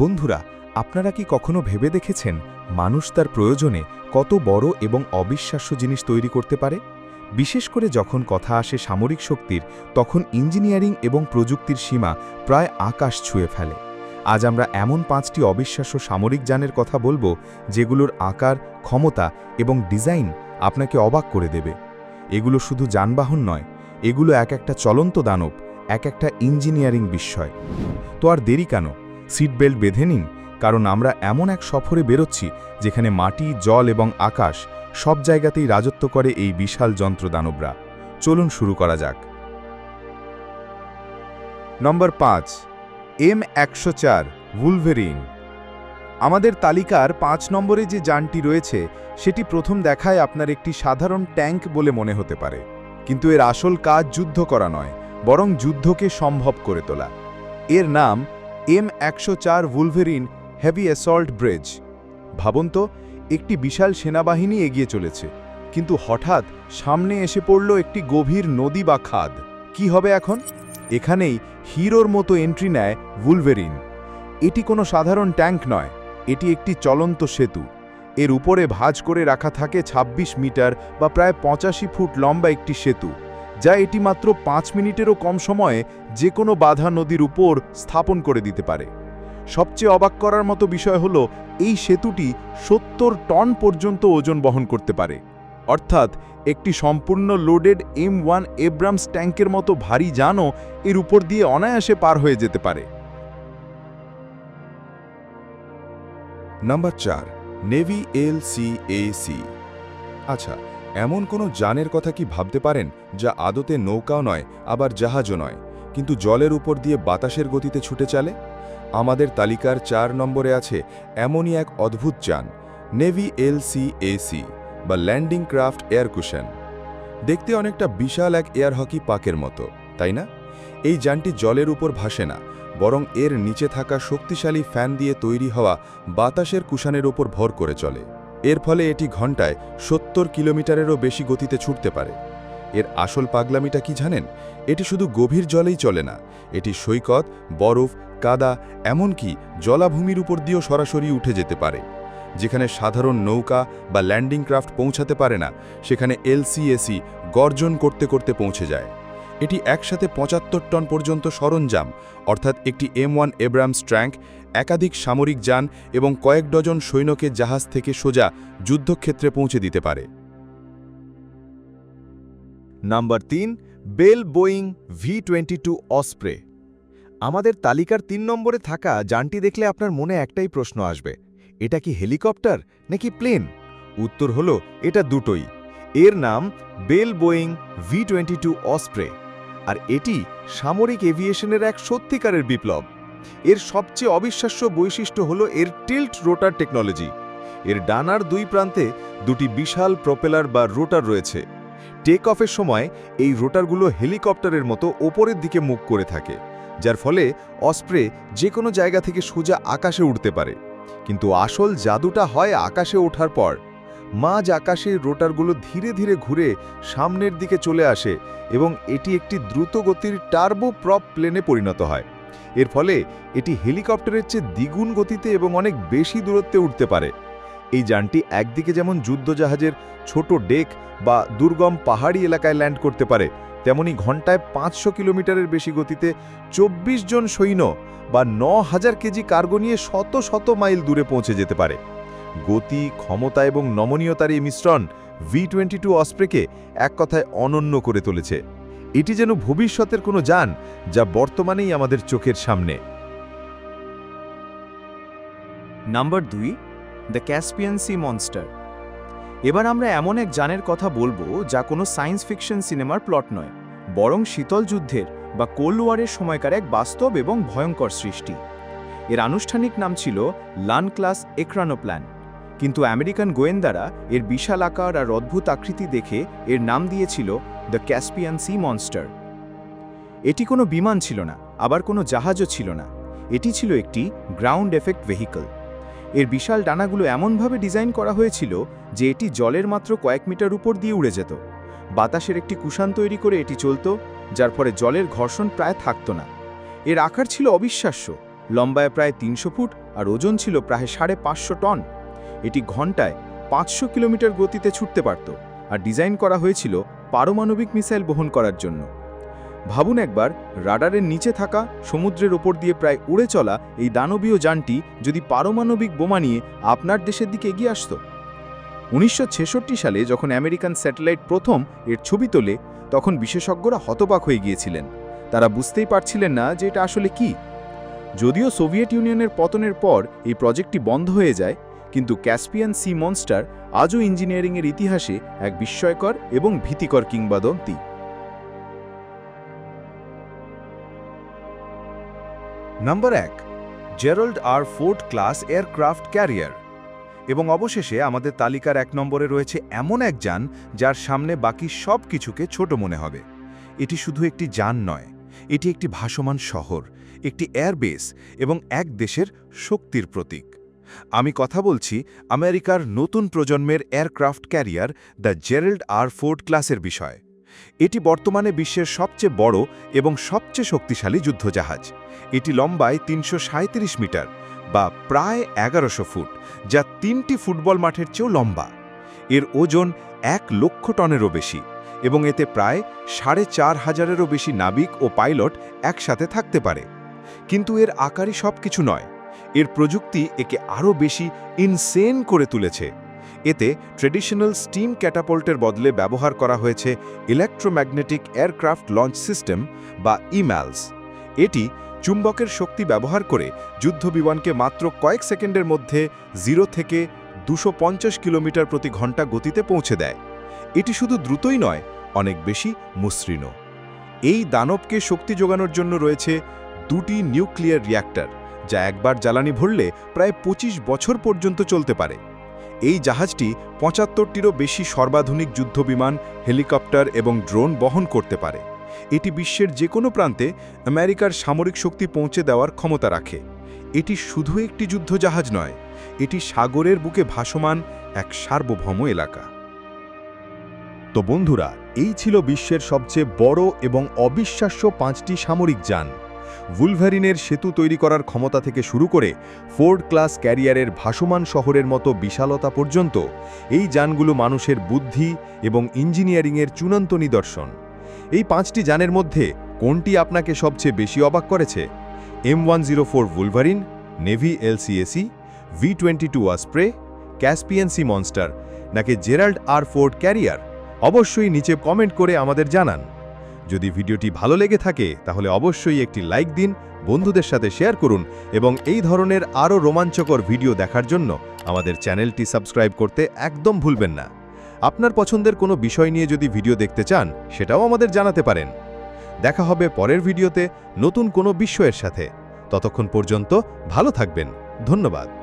বন্ধুরা, আপনারা কি কখনো ভেবে দেখেছেন মানুষ তার প্রয়োজনে কত বড় এবং অবিশ্বাস্য জিনিস তৈরি করতে পারে? বিশেষ করে যখন কথা আসে সামরিক শক্তির, তখন ইঞ্জিনিয়ারিং এবং প্রযুক্তির সীমা প্রায় আকাশ ছুঁয়ে ফেলে। আজ আমরা এমন পাঁচটি অবিশ্বাস্য সামরিক যানের কথা বলব, যেগুলোর আকার, ক্ষমতা এবং ডিজাইন আপনাকে অবাক করে দেবে। এগুলো শুধু যানবাহন নয়, এগুলো এক একটা চলন্ত দানব, এক একটা ইঞ্জিনিয়ারিং বিস্ময়। তো আর দেরি কেন? সিট বেল্ট বেঁধে নিন, কারণ আমরা এমন এক সফরে বেরোচ্ছি যেখানে মাটি, জল এবং আকাশ সব জায়গাতেই রাজত্ব করে এই বিশাল যন্ত্রদানবরা। চলুন শুরু করা যাক। নম্বর পাঁচ, এম একশো চার ভুলভেরিন আমাদের তালিকার পাঁচ নম্বরে যে যানটি রয়েছে, সেটি প্রথম দেখায় আপনার একটি সাধারণ ট্যাঙ্ক বলে মনে হতে পারে। কিন্তু এর আসল কাজ যুদ্ধ করা নয়, বরং যুদ্ধকে সম্ভব করে তোলা। এর নাম এম একশো চার ভুলভেরিন হেভি অ্যাসল্ট ব্রিজ ভাবুন তো, একটি বিশাল সেনাবাহিনী এগিয়ে চলেছে, কিন্তু হঠাৎ সামনে এসে পড়ল একটি গভীর নদী বা খাদ। কি হবে এখন? এখানেই হিরোর মতো এন্ট্রি নেয় ভুলভেরিন এটি কোনো সাধারণ ট্যাঙ্ক নয়, এটি একটি চলন্ত সেতু। এর উপরে ভাঁজ করে রাখা থাকে ২৬ মিটার বা প্রায় পঁচাশি ফুট লম্বা একটি সেতু। যা এটি মাত্র পাঁচ মিনিটেরও কম সময়ে যে কোনো বাধা নদীর উপর স্থাপন করে দিতে পারে। সবচেয়ে অবাক করার মতো বিষয় হল, এই সেতুটি সত্তর টন পর্যন্ত ওজন বহন করতে পারে। অর্থাৎ, একটি সম্পূর্ণ লোডেড এম ওয়ান এব্রামস ট্যাঙ্কের মতো ভারী যানও এর উপর দিয়ে অনায়াসে পার হয়ে যেতে পারে। নাম্বার চার, navy L C A C. আচ্ছা এমন কোনো যানের কথা কি ভাবতে পারেন যা আদতে নৌকাও নয়, আবার জাহাজও নয়, কিন্তু জলের উপর দিয়ে বাতাসের গতিতে ছুটে চলে? আমাদের তালিকার চার নম্বরে আছে এমনই এক অদ্ভুত যান, নেভি এল সি এ বা ল্যান্ডিং ক্রাফট এয়ার কুশন। দেখতে অনেকটা বিশাল এক এয়ার হকি পাকের মতো, তাই না? এই যানটি জলের উপর ভাসে না, বরং এর নিচে থাকা শক্তিশালী ফ্যান দিয়ে তৈরি হওয়া বাতাসের কুশানের ওপর ভর করে চলে। এর ফলে এটি ঘন্টায় সত্তর কিলোমিটারেরও বেশি গতিতে ছুটতে পারে। এর আসল পাগলামিটা কি জানেন? এটি শুধু গভীর জলেই চলে না, এটি সৈকত, বরফ, কাদা, এমনকি জলাভূমির উপর দিয়েও সরাসরি উঠে যেতে পারে। যেখানে সাধারণ নৌকা বা ল্যান্ডিং ক্রাফট পৌঁছাতে পারে না, সেখানে এলসিএসি গর্জন করতে করতে পৌঁছে যায়। এটি একসাথে পঁচাত্তর টন পর্যন্ত সরঞ্জাম, অর্থাৎ একটি এম ওয়ান এব্রামস ট্র্যাঙ্ক একাধিক সামরিক যান এবং কয়েক ডজন সৈন্যকে জাহাজ থেকে সোজা যুদ্ধক্ষেত্রে পৌঁছে দিতে পারে। নাম্বার তিন, Bell Boeing V twenty two Osprey. আমাদের তালিকার তিন নম্বরে থাকা যানটি দেখলে আপনার মনে একটাই প্রশ্ন আসবে, এটা কি হেলিকপ্টার নাকি প্লেন? উত্তর হল, এটা দুটোই। এর নাম, Bell Boeing V twenty two Osprey. আর এটি সামরিক এভিয়েশনের এক সত্যিকারের বিপ্লব। এর সবচেয়ে অবিশ্বাস্য বৈশিষ্ট্য হল এর টিল্ট রোটার টেকনোলজি। এর ডানার দুই প্রান্তে দুটি বিশাল প্রপেলার বা রোটার রয়েছে। টেক অফের সময় এই রোটারগুলো হেলিকপ্টারের মতো ওপরের দিকে মুখ করে থাকে, যার ফলে অস্প্রে যে কোনো জায়গা থেকে সোজা আকাশে উঠতে পারে। কিন্তু আসল জাদুটা হয় আকাশে ওঠার পর। মাঝ আকাশে রোটারগুলো ধীরে ধীরে ঘুরে সামনের দিকে চলে আসে এবং এটি একটি দ্রুতগতির টার্বো প্রপ প্লেনে পরিণত হয়। এর ফলে এটি হেলিকপ্টারের চেয়ে দ্বিগুণ গতিতে এবং অনেক বেশি দূরত্বে উঠতে পারে। এই যানটি একদিকে যেমন যুদ্ধজাহাজের ছোট ডেক বা দুর্গম পাহাড়ি এলাকায় ল্যান্ড করতে পারে, তেমনি ঘন্টায় পাঁচশো কিলোমিটারের বেশি গতিতে ২৪ জন সৈন্য বা ন হাজার কেজি কার্গো নিয়ে শত শত মাইল দূরে পৌঁছে যেতে পারে। গতি, ক্ষমতা এবং নমনীয়তার এই মিশ্রণ ভি টোয়েন্টি টু অস্প্রেকে এক কথায় অনন্য করে তুলেছে। এটি যেন ভবিষ্যতের কোনো যান যা বর্তমানেই আমাদের চোখের সামনে। নাম্বার দুই, দ্য ক্যাসপিয়ান সি মনস্টার। এবার আমরা এমন এক যানের কথা বলব যা কোনো সায়েন্স ফিকশন সিনেমার প্লট নয়, বরং শীতল যুদ্ধের বা কোল্ড ওয়ারের সময়কার এক বাস্তব এবং ভয়ঙ্কর সৃষ্টি। এর আনুষ্ঠানিক নাম ছিল লান ক্লাস এক্রানোপ্ল্যান। কিন্তু আমেরিকান গোয়েন্দারা এর বিশাল আকার আর অদ্ভুত আকৃতি দেখে এর নাম দিয়েছিল দ্য ক্যাসপিয়ান সি মনস্টার। এটি কোনো বিমান ছিল না, আবার কোনো জাহাজও ছিল না। এটি ছিল একটি গ্রাউন্ড এফেক্ট ভেহিকল। এর বিশাল ডানাগুলো এমনভাবে ডিজাইন করা হয়েছিল যে এটি জলের মাত্র কয়েক মিটার উপর দিয়ে উড়ে যেত। বাতাসের একটি কুষাণ তৈরি করে এটি চলত, যার ফলে জলের ঘর্ষণ প্রায় থাকত না। এর আকার ছিল অবিশ্বাস্য। লম্বায় প্রায় তিনশো ফুট আর ওজন ছিল প্রায় সাড়ে পাঁচশো টন। এটি ঘন্টায় পাঁচশো কিলোমিটার গতিতে ছুটতে পারত। আর ডিজাইন করা হয়েছিল পারমাণবিক মিসাইল বহন করার জন্য। ভাবুন একবার, রাডারের নিচে থাকা সমুদ্রের ওপর দিয়ে প্রায় উড়ে চলা এই দানবীয় যানটি যদি পারমাণবিক বোমা নিয়ে আপনার দেশের দিকে এগিয়ে আসত। উনিশশো ছেষট্টি সালে যখন আমেরিকান স্যাটেলাইট প্রথম এর ছবি তোলে, তখন বিশেষজ্ঞরা হতবাক হয়ে গিয়েছিলেন। তারা বুঝতেই পারছিলেন না যে এটা আসলে কি। যদিও সোভিয়েত ইউনিয়নের পতনের পর এই প্রজেক্টটি বন্ধ হয়ে যায় কিন্তু ক্যাসপিয়ান সি মনস্টার আজও ইঞ্জিনিয়ারিংয়ের ইতিহাসে এক বিস্ময়কর এবং ভীতিকর কিংবদন্তি। নাম্বার এক, Gerald R Ford class aircraft carrier. এবং অবশেষে আমাদের তালিকার এক নম্বরে রয়েছে এমন এক যান যার সামনে বাকি সব কিছুকে ছোট মনে হবে। এটি শুধু একটি যান নয়, এটি একটি ভাসমান শহর, একটি এয়ারবেস এবং এক দেশের শক্তির প্রতীক। আমি কথা বলছি আমেরিকার নতুন প্রজন্মের aircraft carrier the Gerald R Ford ক্লাসের বিষয়। এটি বর্তমানে বিশ্বের সবচেয়ে বড় এবং সবচেয়ে শক্তিশালী যুদ্ধজাহাজ। এটি লম্বায় তিনশো সাঁইত্রিশ মিটার বা প্রায় এগারোশো ফুট, যা তিনটি ফুটবল মাঠের চেয়েও লম্বা। এর ওজন এক লক্ষ টনেরও বেশি এবং এতে প্রায় সাড়ে চার হাজারেরও বেশি নাবিক ও পাইলট একসাথে থাকতে পারে। কিন্তু এর আকারই সব কিছু নয়। এর প্রযুক্তি একে আরও বেশি ইনসেন করে তুলেছে। এতে ট্রেডিশনাল স্টিম ক্যাটাপল্টের বদলে ব্যবহার করা হয়েছে ইলেকট্রোম্যাগনেটিক এয়ারক্রাফট লঞ্চ সিস্টেম বা ইম্যালস এটি চুম্বকের শক্তি ব্যবহার করে যুদ্ধবিমানকে মাত্র কয়েক সেকেন্ডের মধ্যে জিরো থেকে দুশো কিলোমিটার প্রতি ঘণ্টা গতিতে পৌঁছে দেয়। এটি শুধু দ্রুতই নয়, অনেক বেশি মসৃণ এই দানবকে শক্তি যোগানোর জন্য রয়েছে দুটি নিউক্লিয়ার রিয়্যাক্টর যা একবার জ্বালানি ভরলে প্রায় ২৫ বছর পর্যন্ত চলতে পারে। এই জাহাজটি পঁচাত্তরটিরও বেশি সর্বাধুনিক যুদ্ধবিমান, হেলিকপ্টার এবং ড্রোন বহন করতে পারে। এটি বিশ্বের যে কোনো প্রান্তে আমেরিকার সামরিক শক্তি পৌঁছে দেওয়ার ক্ষমতা রাখে। এটি শুধু একটি যুদ্ধজাহাজ নয়, এটি সাগরের বুকে ভাসমান এক সার্বভৌম এলাকা। তো বন্ধুরা, এই ছিল বিশ্বের সবচেয়ে বড় এবং অবিশ্বাস্য পাঁচটি সামরিক যান। ভুলভ্যারিনের সেতু তৈরি করার ক্ষমতা থেকে শুরু করে ফোর্ড ক্লাস ক্যারিয়ারের ভাসমান শহরের মতো বিশালতা পর্যন্ত এই যানগুলো মানুষের বুদ্ধি এবং ইঞ্জিনিয়ারিংয়ের চূড়ান্ত নিদর্শন। এই পাঁচটি যানের মধ্যে কোনটি আপনাকে সবচেয়ে বেশি অবাক করেছে? M one zero four Wolverine navy LCAC V twenty two Osprey Caspian Sea monster নাকি জেরাল্ড আর ফোর্ড ক্যারিয়ার? অবশ্যই নিচে কমেন্ট করে আমাদের জানান। যদি ভিডিওটি ভালো লেগে থাকে, তাহলে অবশ্যই একটি লাইক দিন, বন্ধুদের সাথে শেয়ার করুন এবং এই ধরনের আরও রোমাঞ্চকর ভিডিও দেখার জন্য আমাদের চ্যানেলটি সাবস্ক্রাইব করতে একদম ভুলবেন না। আপনার পছন্দের কোনো বিষয় নিয়ে যদি ভিডিও দেখতে চান, সেটাও আমাদের জানাতে পারেন। দেখা হবে পরের ভিডিওতে নতুন কোনো বিষয়ের সাথে। ততক্ষণ পর্যন্ত ভালো থাকবেন। ধন্যবাদ।